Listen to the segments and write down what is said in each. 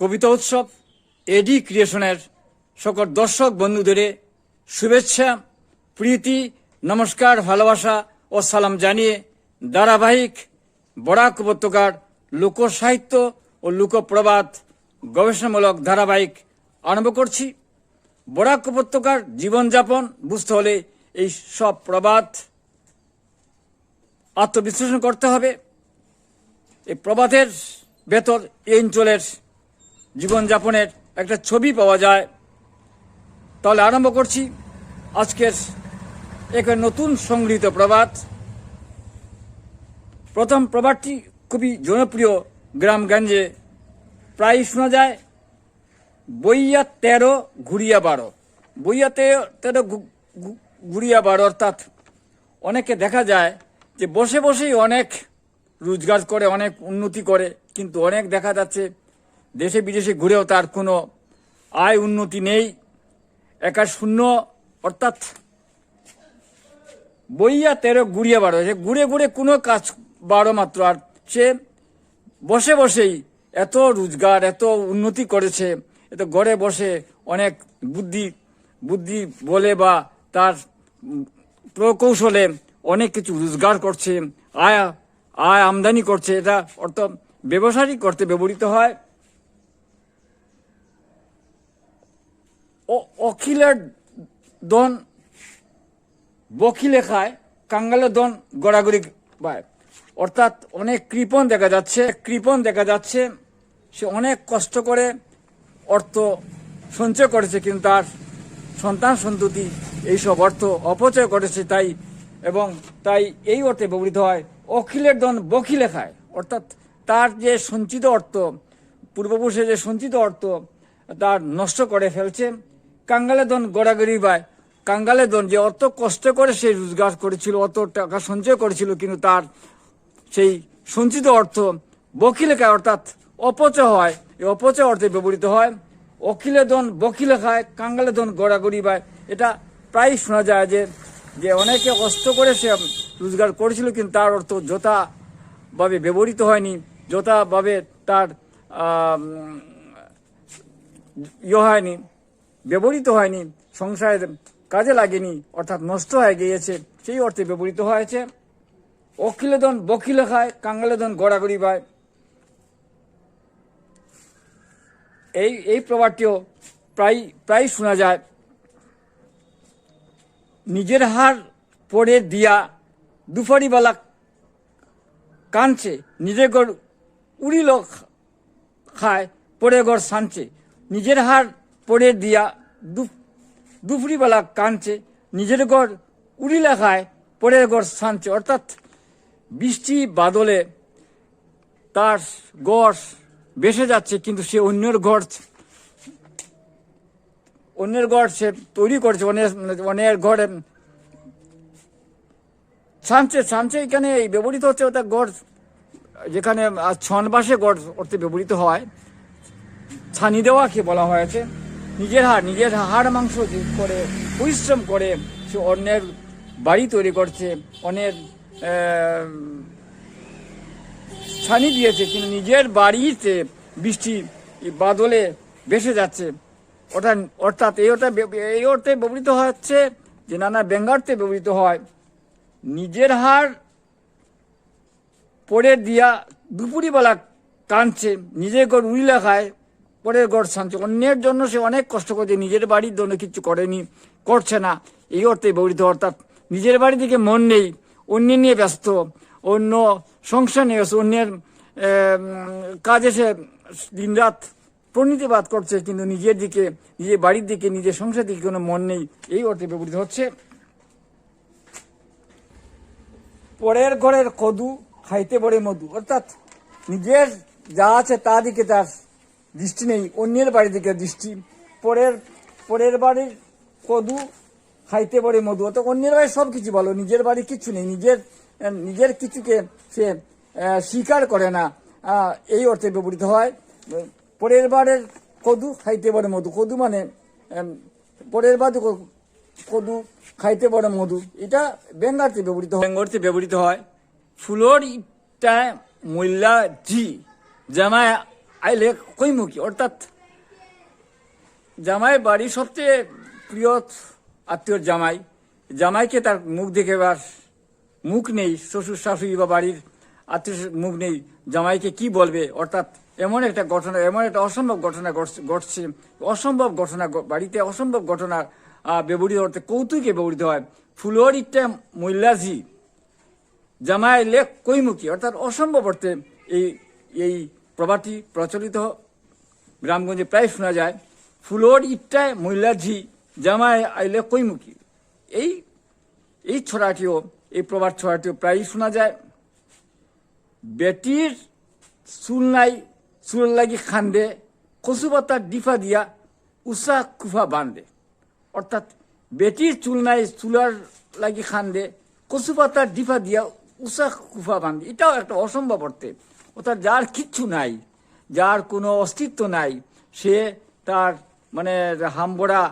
কবিতা উৎসব, এডি ক্রিয়েশনের সকল দর্শক বন্ধুদের শুভেচ্ছা, প্রীতি, নমস্কার, ভালোবাসা ও সালাম জানিয়ে ধারাবাহিক বরাক উপত্যকার লোকসাহিত্য ও লোকপ্রবাদ গবেষণামূলক ধারাবাহিক আরম্ভ করছি। বরাক উপত্যকার জীবনযাপন বুঝতে হলে এই সব প্রবাদ আত্মবিশ্লেষণ করতে হবে। এই প্রবাদের ভেতর এই অঞ্চলের জীবনযাপনের একটা ছবি পাওয়া যায়। তাহলে আরম্ভ করছি আজকের এক নতুন সংগৃহীত প্রবাদ। প্রথম প্রবাদটি খুবই জনপ্রিয় গ্রাম গ্রামগঞ্জে। প্রায় শোনা যায়, বইয়া তেরো, ঘুরিয়া বারো। বইয়া তেরো ঘুরিয়া বারো অর্থাৎ অনেকে দেখা যায় যে বসে বসেই অনেক রোজগার করে, অনেক উন্নতি করে, কিন্তু অনেক দেখা যাচ্ছে দেশে বিদেশে ঘুরেও তার কোনো আয় উন্নতি নেই। একা শূন্য, অর্থাৎ বইয়া তেরো ঘুরিয়ে বারো সে ঘুরে ঘুরে কোনো কাজ বারো মাত্র, আর সে বসে বসেই এত রোজগার, এত উন্নতি করেছে। এত ঘরে বসে অনেক বুদ্ধি বুদ্ধি বলে বা তার প্রকৌশলে অনেক কিছু রোজগার করছে, আয় আয় আমদানি করছে। এটা অর্থ ব্যবসায়ী করতে ব্যবহৃত হয় ও- অখিলের দন বকিলে খায় কাঙ্গালের দন গড়াগড়ি পায় অর্থাৎ অনেক কৃপণ দেখা যাচ্ছে, কৃপণ দেখা যাচ্ছে, সে অনেক কষ্ট করে অর্থ সঞ্চয় করেছে কিন্তু তার সন্তান সন্ততি এইসব অর্থ অপচয় করেছে তাই এবং তাই এই অর্থে ব্যবহৃত হয়, অখিলের দন বকিলে খায়। অর্থাৎ তার যে সঞ্চিত অর্থ, পূর্বপুরুষের যে সঞ্চিত অর্থ, তার নষ্ট করে ফেলছে। কাঙ্গালে দন গড়াগড়ি পায় কাঙ্গালে দন যে অত কষ্ট করে সে রোজগার করেছিল, অত টাকা সঞ্চয় করেছিল, কিন্তু তার সেই সঞ্চিত অর্থ বকিলে খায়, অর্থাৎ অপচয় হয়। এই অপচয় অর্থে ব্যবহৃত হয়। অখিলে দন বকিলে খায়, কাঙ্গালে দন গড়াগড়ি পায় এটা প্রায় শোনা যায় যে যে অনেকে কষ্ট করে সে রোজগার করেছিল, কিন্তু তার অর্থ যথাভাবে ব্যবহৃত হয়নি। যথাভাবে তার ইয়ে হয়নি। ব্যবহৃত হয়নি সংসারের কাজে লাগেনি, অর্থাৎ নষ্ট হয়ে গিয়েছে, সেই অর্থে ব্যবহৃত হয়েছে। অখিলেদন বকিলে খায় কাঙ্গালেদন গড়াগড়ি পায় এই এই প্রবাদটিও প্রায় প্রায় শোনা যায়। নিজের হার পড়ে দিয়া দুফারিবালা কানছে নিজের গড় উড়িল খায়, পরে গড় সানছে নিজের হার পরে দিয়া দুপুরিবেলা কানছে নিজের গড় উড়িলা লেখায় পরে গড় সানছে অর্থাৎ বৃষ্টি বাদলে তার গড় বেসে যাচ্ছে, কিন্তু সে অন্যের গড় অন্যের গড় সে তৈরি করছে। অন্যের অন্যের ঘরে ছানছে ছানছে এখানে এই ব্যবহৃত হচ্ছে ওটা গড় যেখানে ছনবাসে গড় অর্থে ব্যবহৃত হয়। ছানি দেওয়াকে বলা হয়েছে। নিজের হাড় নিজের হাড় মাংস করে, পরিশ্রম করে সে অন্যের বাড়ি তৈরি করছে, অন্যের ছানি দিয়েছে, কিন্তু নিজের বাড়িতে বৃষ্টি বাদলে ভেসে যাচ্ছে। ওটা অর্থাৎ এই ওটা এই অর্থে ব্যবহৃত হচ্ছে যে নানা ব্যঙ্গার্থে ব্যবহৃত হয়। নিজের হাড় পরে দিয়া দুপুরিবেলা কাঁদছে নিজের ঘর উইলা খায় পরের ঘর শান্তি। অন্যের জন্য সে অনেক কষ্ট করছে নিজের বাড়ির জন্য কিছু করেনি, করছে না। এই অর্থে ব্যবহৃত অর্থাৎ নিজের বাড়ি থেকে মন নেই অন্য নিয়ে ব্যস্ত, অন্য সংসার নিয়ে ব্যস্ত, অন্যের কাজে সে দিনরাত প্রণীতিবাদ করছে, কিন্তু নিজের দিকে, নিজের বাড়ির দিকে, নিজের সংসার দিকে কোনো মন নেই। এই অর্থে ব্যবহৃত হচ্ছে। পরের ঘরের কদু খাইতে পড়ে মধু, অর্থাৎ নিজের যা আছে তা দিকে তার দৃষ্টি নেই, অন্যের বাড়ি দিকে দৃষ্টি। পরের পরের বাড়ির কদু খাইতে পড়ে মধু, অত অন্যের বাড়ি সব কিছু ভালো, নিজের বাড়ি কিছু নেই, নিজের নিজের কিছুকে সে স্বীকার করে না এই অর্থে ব্যবহৃত হয়। পরের বাড়ির কদু খাইতে পড়ে মধু, কদু মানে পরের বাড়ি কদু খাইতে পারে মধু, এটা বেঙ্গারতে ব্যবহৃত হয়। বেঙ্গরতে ব্যবহৃত হয়। ফুলর ইটা মূল্যা জি জামায় আইলে কৈমুখী অর্থাৎ জামাই বাড়ি সবচেয়ে প্রিয় আত্মীয় জামাই। জামাইকে তার মুখ দেখে এবার মুখ নেই, শ্বশুর, শাশুড়ি বা বাড়ির আত্মীয় মুখ নেই, জামাইকে কি বলবে? অর্থাৎ এমন একটা ঘটনা, এমন একটা অসম্ভব ঘটনা ঘটছে- অসম্ভব ঘটনা বাড়িতে অসম্ভব ঘটনা ব্যবহৃত অর্থে কৌতুকে ব্যবহৃত হয়। ফুলোরিটা মহিলাজি জামাই লেখ কৈমুখী অর্থাৎ অসম্ভব অর্থে এই এই প্রবাদটি প্রচলিত গ্রামগঞ্জে প্রায় শোনা যায়। ফুলোর ইট্টায় মহিলাঝি জামাই আইলে কৈমুখী। এই এই ছড়াটিও, এই প্রবাদ ছড়াটিও প্রায়ই শোনা যায়। বেটির চুল নাই চুল লাগি খান্দে কচুপাতার ডিফা দিয়া উষা কুফা বান্ধে অর্থাৎ বেটির চুল নাই চুলার লাগি খান্দে কচুপাতার ডিফা দিয়া উষা কুফা বান্ধে এটাও একটা অসম্ভব অর্থে অর্থাৎ যার কিচ্ছু নাই, যার কোনো অস্তিত্ব নাই, সে তার মানে হামবড়া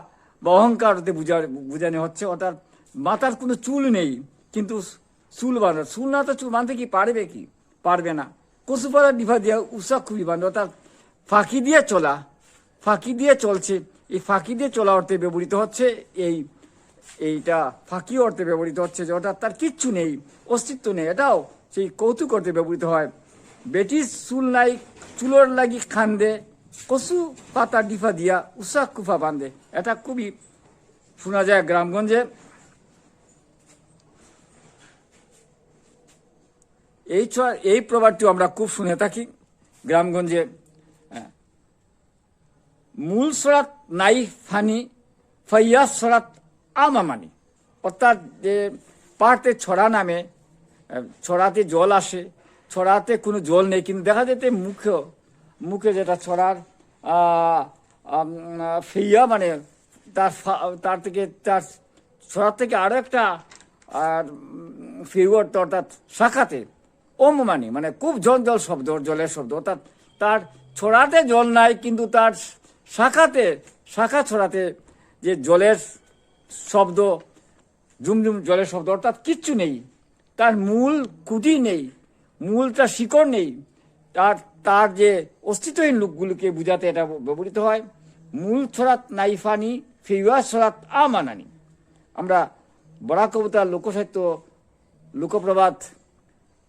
বা অহংকার হতে বুঝা বোঝানো হচ্ছে। অর্থাৎ মাথার কোনো চুল নেই, কিন্তু চুল বাঁধা, চুল না তো চুল বাঁধতে কি পারবে কি? পারবে না। কচুপাতা ডিফা দিয়ে উষা খুবই বাঁধে, অর্থাৎ ফাঁকি দিয়ে চলা, ফাঁকি দিয়ে চলছে। এই ফাঁকি দিয়ে চলা অর্থে ব্যবহৃত হচ্ছে এই, এইটা ফাঁকি অর্থে ব্যবহৃত হচ্ছে যে অর্থাৎ তার কিচ্ছু নেই, অস্তিত্ব নেই। এটাও সেই কৌতুক অর্থে ব্যবহৃত হয়। বেটির চুল নাই চুলোর লাগি খান্দে কচু পাতা ডিফা দিয়া উষা কুফা বাঁধে এটা খুবই শোনা যায় গ্রামগঞ্জে এই এই প্রবাদটিও আমরা খুব শুনে থাকি গ্রামগঞ্জে। মূল সরাত নাই ফানি, ফাইয়া সরাত আমামানি অর্থাৎ যে পাহাড়তে ছড়া নামে ছড়াতে জল আসে ছড়াতে কোনো জল নেই, কিন্তু দেখা যেতে মুখে মুখে যেটা ছড়ার ফেইয়া মানে তার তার থেকে, তার ছড়ার থেকে আরও একটা, আর ফিরওয়ার্ড অর্থাৎ শাখাতে ওম মানে মানে খুব জল জল শব্দ, জলের শব্দ, অর্থাৎ তার ছড়াতে জল নাই, কিন্তু তার শাখাতে, শাখা ছড়াতে যে জলের শব্দ, ঝুমঝুম জলের শব্দ, অর্থাৎ কিচ্ছু নেই, তার মূল কুটি নেই। মূল তার শিকড় নেই। তার তার যে অস্তিত্বহীন লোকগুলোকে বুঝাতে এটা ব্যবহৃত হয়। মূল ছড়াত নাইফানি ফিওয়া ছড়াত আমানানি। আমরা বড়া কবিতা লোকসাহিত্য লোকপ্রবাদ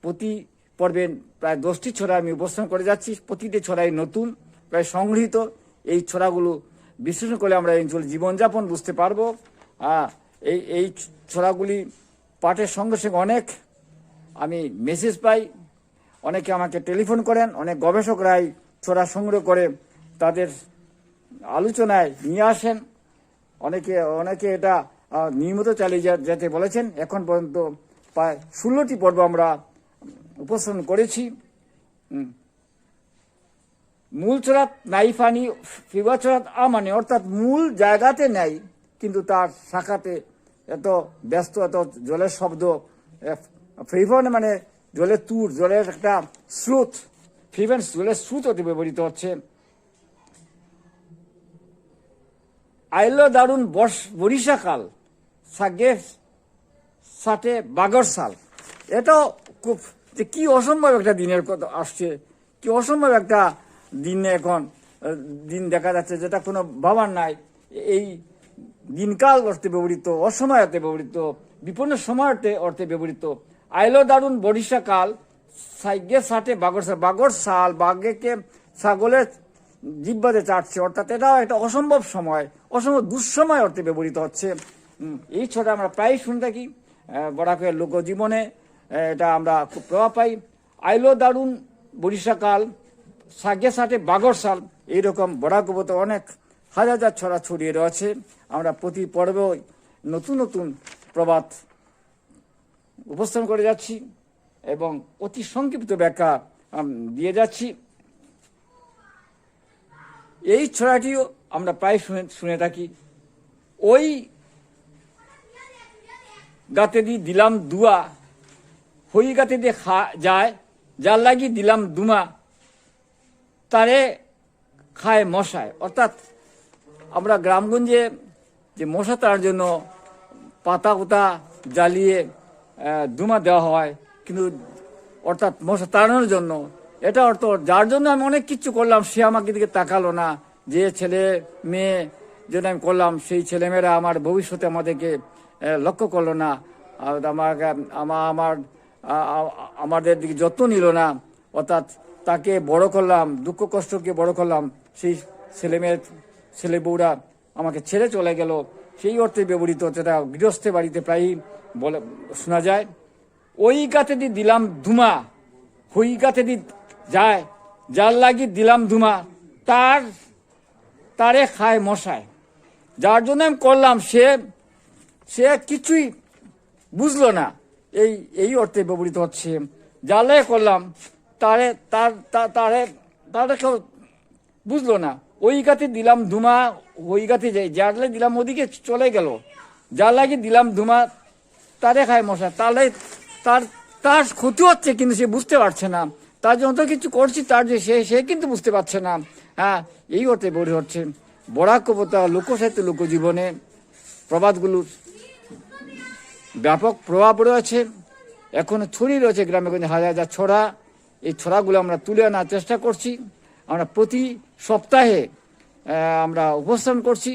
প্রতি পর্বে প্রায় দশটি ছড়া আমি উপস্থান করে যাচ্ছি। প্রতিটি ছড়াই নতুন, প্রায় সংগৃহীত। এই ছড়াগুলো বিশ্লেষণ করলে আমরা এই অঞ্চলের জীবনযাপন বুঝতে পারব। এই এই ছড়াগুলি পাঠের সঙ্গে সঙ্গে অনেক আমি মেসেজ পাই। অনেকে আমাকে টেলিফোন করেন, অনেক গবেষকরাই ছোড়া সংগ্রহ করে তাদের আলোচনায় নিয়ে আসেন। অনেকে অনেকে এটা নিয়মিত চালিয়ে যেতে বলেছেন। এখন পর্যন্ত প্রায় ষোলোটি পর্ব আমরা উপস্থাপন করেছি। মূল চড়াত নাই পানি ফিবা চড়াত আমানে, অর্থাৎ মূল জায়গাতে নেই, কিন্তু তার শাখাতে এত ব্যস্ত, এত জলের শব্দ ফিভন মানে জলের তুর জলের একটা স্রোত। ফিভেন জলের স্রোত অতি ব্যবহৃত হচ্ছে। আইলো দারুণ বর্ষ, বরিশাকাল, সাগে সাথে বাগর সাল। এটাও খুব যে কি অসম্ভব একটা দিনের কথা আসছে। কি অসম্ভব একটা দিনে এখন দিন দেখা যাচ্ছে যেটা কোনো ভাবার নাই। এই দিনকাল অর্থে ব্যবহৃত, অসময় অর্থে ব্যবহৃত, বিপন্ন সময় অর্থে ব্যবহৃত। আইলো দারুণ বরিশাকাল সাইগে সাথে বাগর বাগর সাল বাঘেকে ছাগলের জিব্বাতে চাটছে। অর্থাৎ এটাও একটা অসম্ভব সময়, অসম্ভব দুঃসময় অর্থে ব্যবহৃত হচ্ছে। এই ছটা আমরা প্রায় শুনে থাকি বড়াকের লোকজীবনে এটা আমরা খুব প্রভাব পাই। আইলো দারুণ বরিশাকাল সাগে সাথে বাগর সাল, এইরকম বড়াকবতে অনেক হাজার হাজার ছড়া ছড়িয়ে রয়েছে। আমরা প্রতি পর্বে নতুন নতুন প্রবাদ উপস্থাপন করে যাচ্ছি এবং অতি সংক্ষিপ্ত ব্যাখ্যা দিয়ে যাচ্ছি। এই ছড়াটিও আমরা প্রায় শুনে শুনে থাকি। ওই গাতে দি দিলাম দুয়া, হই গাতে দিয়ে খা যায়, যার লাগি দিলাম দুমা, তারে খায় মশায়। অর্থাৎ আমরা গ্রামগঞ্জে যে মশা তার জন্য পাতা উতা জ্বালিয়ে দুমা দেওয়া হয়। কিন্তু অর্থাৎ মশা তাড়ানোর জন্য। এটা অর্থ, যার জন্য আমি অনেক কিছু করলাম, সে আমাকে দিকে তাকালো না। যে ছেলে, মেয়ে যেটা আমি করলাম, সেই ছেলেমেয়েরা আমার ভবিষ্যতে আমাদেরকে লক্ষ্য করল না। আমাকে আমার আমার আমাদের দিকে যত্ন নিল না। অর্থাৎ তাকে বড় করলাম, দুঃখ কষ্টকে বড় করলাম। সেই ছেলে মেয়ে ছেলে বউরা আমাকে ছেড়ে চলে গেল। সেই অর্থে ব্যবহৃত যেটা গৃহস্থের বাড়িতে প্রায়ই বলে, শোনা যায়, ওই গাতে দি দিলাম ধুমা, ওই গাতে দি যায়, যার লাগি দিলাম ধুমা, তার, তারে খায় মশায়। যার জন্য আমি করলাম, সে সে কিছুই বুঝলো না। এই এই অর্থে ব্যবহৃত হচ্ছে জালে করলাম তারে, তার, তারে তারে কেউ বুঝলো না। ওই গাতে দিলাম ধুমা ওই গাতে যাই, জারলে দিলাম ওদিকে চলে গেল। যার লাগে দিলাম ধুমা, তারে খায় মশা তাহলে তার তার ক্ষতি হচ্ছে কিন্তু সে বুঝতে পারছে না। তার জন্য তো কিছু করছি, তার যে সে সে কিন্তু বুঝতে পারছে না। হ্যাঁ এই অর্থে বড়ি হচ্ছে বড়া কবিতা লোকসাহিত্য লোকজীবনে প্রবাদগুলোর ব্যাপক প্রভাব রয়েছে। এখনও ছড়িয়ে রয়েছে গ্রামে গঞ্জে হাজার হাজার ছড়া। এই ছড়াগুলো আমরা তুলে আনার চেষ্টা করছি। আমরা প্রতি সপ্তাহে আমরা উপস্থান করছি।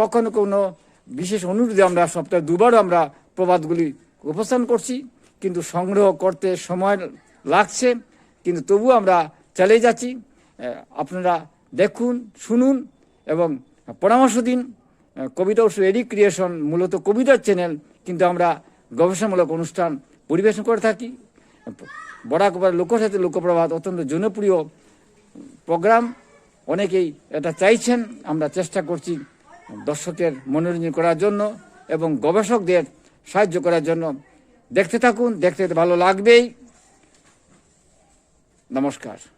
কখনো কোনো বিশেষ অনুরোধে আমরা সপ্তাহে দুবারও আমরা প্রবাদগুলি উপস্থান করছি, কিন্তু সংগ্রহ করতে সময় লাগছে, কিন্তু তবুও আমরা চালিয়ে যাচ্ছি। আপনারা দেখুন, শুনুন এবং পরামর্শ দিন। কবিতা উৎসব এডি ক্রিয়েশন মূলত কবিতার চ্যানেল কিন্তু আমরা গবেষণামূলক অনুষ্ঠান পরিবেশন করে থাকি। বরাক বা লোকসাহিত্য লোকপ্রবাদ অত্যন্ত জনপ্রিয়। প্রোগ্রাম, অনেকেই এটা চাইছেন, আমরা চেষ্টা করছি দর্শকের মনোরঞ্জন করার জন্য এবং গবেষকদের সাহায্য করার জন্য। দেখতে থাকুন, দেখতে ভালো লাগবেই। নমস্কার।